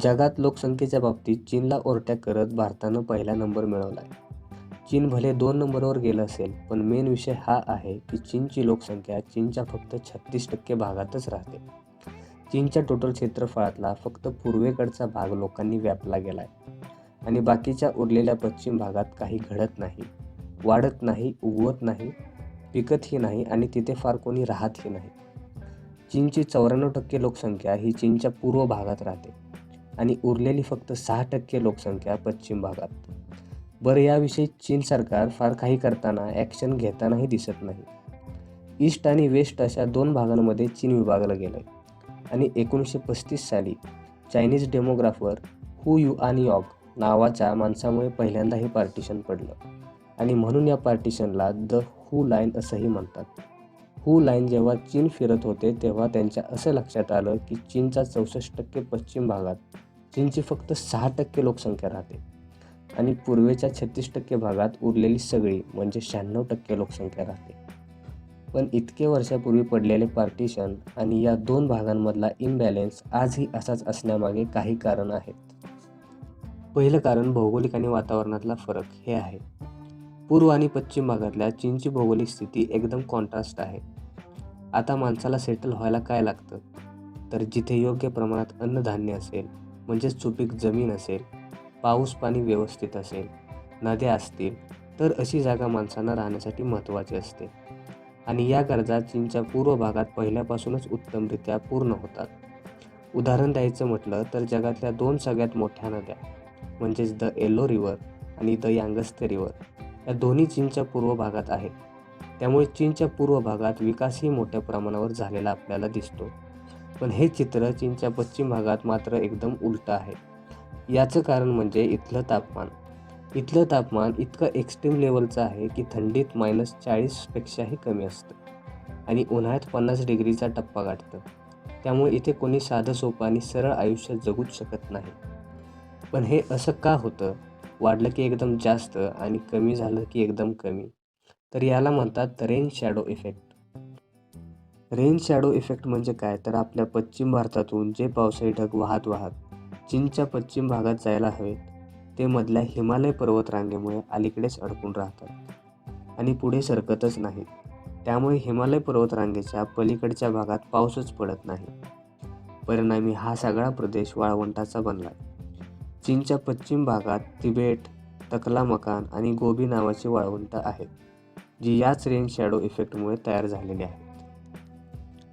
जगात लोकसंख्येच्या बाबतीत चीनला ओरट्या करत भारतानं पहिला नंबर मिळवला. चीन भले दोन नंबरवर गेलं असेल पण मेन विषय हा आहे की चीनची लोकसंख्या चीनच्या फक्त छत्तीस टक्के भागातच राहते. चीनच्या टोटल क्षेत्रफळातला फक्त पूर्वेकडचा भाग लोकांनी व्यापला गेलाय. आणि बाकीच्या उरलेल्या पश्चिम भागात काही घडत नाही वाढत नाही उगवत नाही पिकतही नाही आणि तिथे फार कोणी राहतही नाही. चीनची चौऱ्याण्णव टक्के लोकसंख्या ही चीनच्या पूर्व भागात राहते. आणि उरलेली फक्त सहा टक्के लोकसंख्या पश्चिम भागात. बरं याविषयी चीन सरकार फार काही करताना ॲक्शन घेतानाही दिसत नाही. ईस्ट आणि वेस्ट अशा दोन भागांमध्ये चीन विभागलं गेलं आहे आणि एकोणीसशे पस्तीस साली चायनीज डेमोग्राफर हु यू आणि यॉग नावाच्या माणसामुळे पहिल्यांदा हे पार्टिशन पडलं. आणि म्हणून या पार्टिशनला द हू लाईन असंही म्हणतात. हू लाईन जेव्हा चीन फिरत होते तेव्हा त्यांच्या असं लक्षात आलं की चीनच्या चौसष्ट टक्के पश्चिम भागात चीनची फक्त सहा टक्के लोकसंख्या राहते. आणि पूर्वेच्या छत्तीस टक्के भागात उरलेली सगळी म्हणजे शहाण्णव टक्के लोकसंख्या राहते. पण इतके वर्षापूर्वी पडलेले पार्टिशन आणि या दोन भागांमधला इम्बॅलेन्स आजही असाच असण्यामागे काही कारण आहेत. पहिलं कारण भौगोलिक आणि वातावरणातला फरक हे आहे. पूर्व आणि पश्चिम भागातल्या चीनची भौगोलिक स्थिती एकदम कॉन्ट्रास्ट आहे. आता माणसाला सेटल व्हायला काय लागतं? तर जिथे योग्य प्रमाणात अन्नधान्य असेल म्हणजेच सुपीक जमीन असेल पाऊस पाणी व्यवस्थित असेल नद्या असतील तर अशी जागा माणसांना राहण्यासाठी महत्त्वाची असते. आणि या गरजा चीनच्या पूर्व भागात पहिल्यापासूनच उत्तमरित्या पूर्ण होतात. उदाहरण द्यायचं म्हटलं तर जगातल्या दोन सगळ्यात मोठ्या नद्या म्हणजेच द येलो रिवर आणि द यांगस्ते रिवर या दोन्ही चीनच्या पूर्व भागात आहेत. त्यामुळे चीनच्या पूर्व भागात विकासही मोठ्या प्रमाणावर झालेला आपल्याला दिसतो. पण हे चित्र चीनच्या पश्चिम भागात मात्र एकदम उलटं आहे. याचं कारण म्हणजे इथलं तापमान. इथलं तापमान इतकं एक्स्ट्रीम लेवलचं आहे की थंडीत मायनस चाळीसपेक्षाही कमी असतं. आणि उन्हाळ्यात पन्नास डिग्रीचा टप्पा गाठतं. त्यामुळे इथे कोणी साधं सोपं आणि सरळ आयुष्य जगूच शकत नाही. पण हे असं का होतं? वाढलं की एकदम जास्त आणि कमी झालं की एकदम कमी. तर याला म्हणतात rain shadow effect rain shadow effect म्हणजे काय? तर आपल्या पश्चिम भारतातून जे पावसाळी ढग वाहत वाहत चीनच्या पश्चिम भागात जायला हवेत ते मधल्या हिमालय पर्वतरांगेमुळे अलीकडेच अडकून राहतात आणि पुढे सरकतच नाहीत. त्यामुळे हिमालय पर्वतरांगेच्या पलीकडच्या भागात पाऊसच पडत नाही. परिणामी हा सगळा प्रदेश वाळवंटाचा बनला. चीनच्या पश्चिम भागात तिबेट तकला मकान आणि गोबी नावाची वाळवंट आहेत जी याच रेन शॅडो इफेक्टमुळे तयार झालेली आहे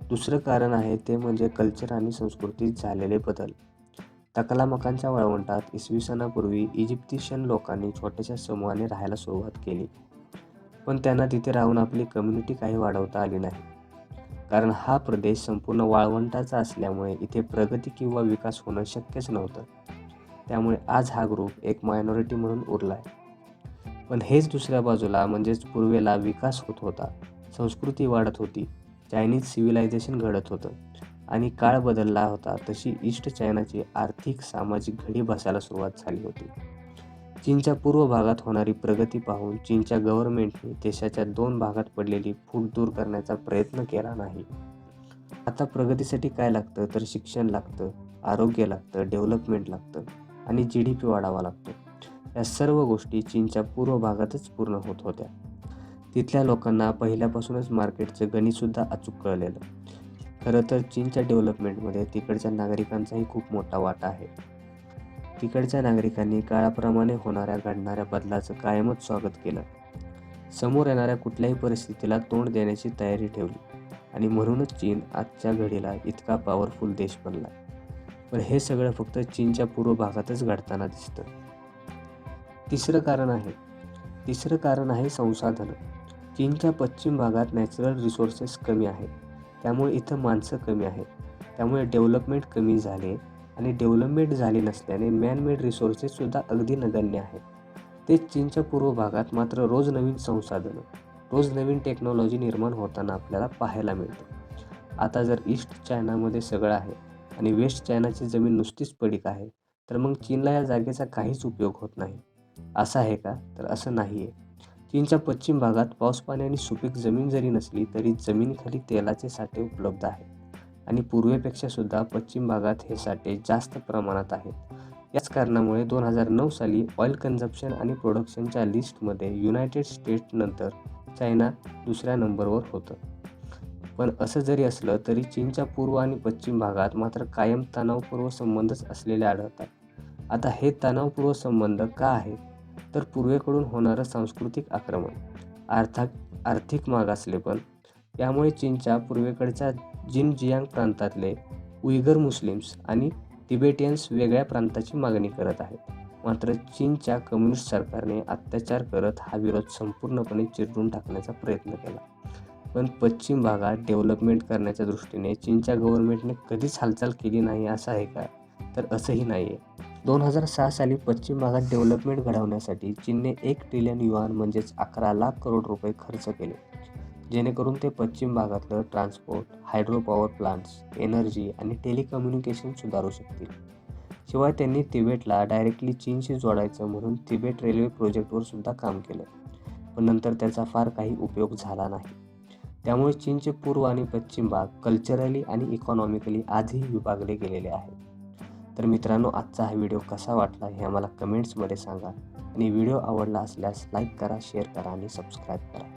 दुसरं कारण आहे ते म्हणजे कल्चर आणि संस्कृतीत झालेले बदल. तकलामकांच्या वाळवंटात इसवी सणापूर्वी इजिप्तिशियन लोकांनी छोट्याशा समूहाने राहायला सुरुवात केली. पण त्यांना तिथे राहून आपली कम्युनिटी काही वाढवता आली नाही. कारण हा प्रदेश संपूर्ण वाळवंटाचा असल्यामुळे इथे प्रगती किंवा विकास होणं शक्यच नव्हतं. त्यामुळे आज हा ग्रुप एक मायनॉरिटी म्हणून उरला आहे पण हेच दुसऱ्या बाजूला म्हणजेच पूर्वेला विकास होत होता. संस्कृती वाढत होती. चायनीज सिव्हिलायझेशन घडत होतं. आणि काळ बदलला होता तशी ईस्ट चायनाची आर्थिक सामाजिक घडी बसायला सुरुवात झाली होती. चीनच्या पूर्व भागात होणारी प्रगती पाहून चीनच्या गव्हर्नमेंटने देशाच्या दोन भागात पडलेली फूट दूर करण्याचा प्रयत्न केला नाही. आता प्रगतीसाठी काय लागतं? तर शिक्षण लागतं आरोग्य लागतं डेव्हलपमेंट लागतं आणि जी डी पी वाढावा लागतो. या सर्व गोष्टी चीनच्या पूर्व भागातच पूर्ण होत होत्या. तिथल्या लोकांना पहिल्यापासूनच मार्केटचं गणितसुद्धा अचूक कळलेलं. खरं तर चीनच्या डेव्हलपमेंटमध्ये तिकडच्या नागरिकांचाही खूप मोठा वाटा आहे. तिकडच्या नागरिकांनी काळाप्रमाणे होणाऱ्या घडणाऱ्या बदलाचं कायमच स्वागत केलं. समोर येणाऱ्या कुठल्याही परिस्थितीला तोंड देण्याची तयारी ठेवली. आणि म्हणूनच चीन आजच्या घडीला इतका पॉवरफुल देश बनला. पण हे सगळं फक्त चीनच्या पूर्व भागातच घडताना दिसतं. तिसरं कारण आहे. तिसरं कारण आहे संसाधनं. चीनच्या पश्चिम भागात नॅचरल रिसोर्सेस कमी आहेत. त्यामुळे इथं माणसं कमी आहेत. त्यामुळे डेव्हलपमेंट कमी झाले आणि डेव्हलपमेंट झाली नसल्याने मॅनमेड रिसोर्सेससुद्धा अगदी नगण्य आहेत. तेच चीनच्या पूर्व भागात मात्र रोज नवीन संसाधनं रोज नवीन टेक्नॉलॉजी निर्माण होताना आपल्याला पाहायला मिळते. आता जर ईस्ट चायनामध्ये सगळं आहे आणि वेस्ट चायनाची जमीन नुसतीच पडीक आहे तर मग चीनला या जागेचा काहीच उपयोग होत नाही. असं आहे का? तर असं नाही आहे चीनच्या पश्चिम भागात पाऊस पाणी आणि सुपीक जमीन जरी नसली तरी जमिनीखाली तेलाचे साठे उपलब्ध आहेत. आणि पूर्वेपेक्षा सुद्धा पश्चिम भागात हे साठे जास्त प्रमाणात आहेत. याच कारणामुळे दोन हजार नऊ साली ऑइल कन्झप्शन आणि प्रोडक्शनच्या लिस्टमध्ये युनायटेड स्टेट्सनंतर चायना दुसऱ्या नंबरवर होतं. पण असं जरी असलं तरी चीनच्या पूर्व आणि पश्चिम भागात मात्र कायम तणावपूर्व संबंधच असलेले आढळतात. आता हे तणावपूर्व संबंध का आहेत? तर पूर्वेकडून होणारं सांस्कृतिक आक्रमण. अर्थात आर्थिक मागासलेपण यामुळे चीनच्या पूर्वेकडच्या जिनजियांग प्रांतातले उयगर मुस्लिम्स आणि तिबेटियन्स वेगळ्या प्रांताची मागणी करत आहेत. मात्र चीनच्या कम्युनिस्ट सरकारने अत्याचार करत हा विरोध संपूर्णपणे चिरडून टाकण्याचा प्रयत्न केला. पण पश्चिम भागात डेव्हलपमेंट करण्याच्या दृष्टीने चीनच्या गव्हर्नमेंटने कधीच हालचाल केली नाही असं आहे का? तर असंही नाही आहे दोन हजार सहा साली पश्चिम भागात डेव्हलपमेंट घडवण्यासाठी चीनने एक ट्रिलियन युआन म्हणजेच अकरा लाख करोड रुपये खर्च केले जेणेकरून ते पश्चिम भागातलं transport hydro power plants energy आणि टेलिकम्युनिकेशन सुधारू शकतील. शिवाय त्यांनी तिबेटला डायरेक्टली चीनशी जोडायचं म्हणून तिबेट रेल्वे प्रोजेक्टवर सुद्धा काम केलं पण नंतर त्याचा फार काही उपयोग झाला नाही. त्यामुळे चीनचे पूर्व आणि पश्चिम भाग कल्चरली आणि इकॉनॉमिकली आजही विभागले गेलेले आहेत. तर मित्रांनो आजचा हा व्हिडिओ कसा वाटला हे आम्हाला कमेंट्समध्ये सांगा. आणि व्हिडिओ आवडला असल्यास लाईक करा शेअर करा आणि सबस्क्राईब करा.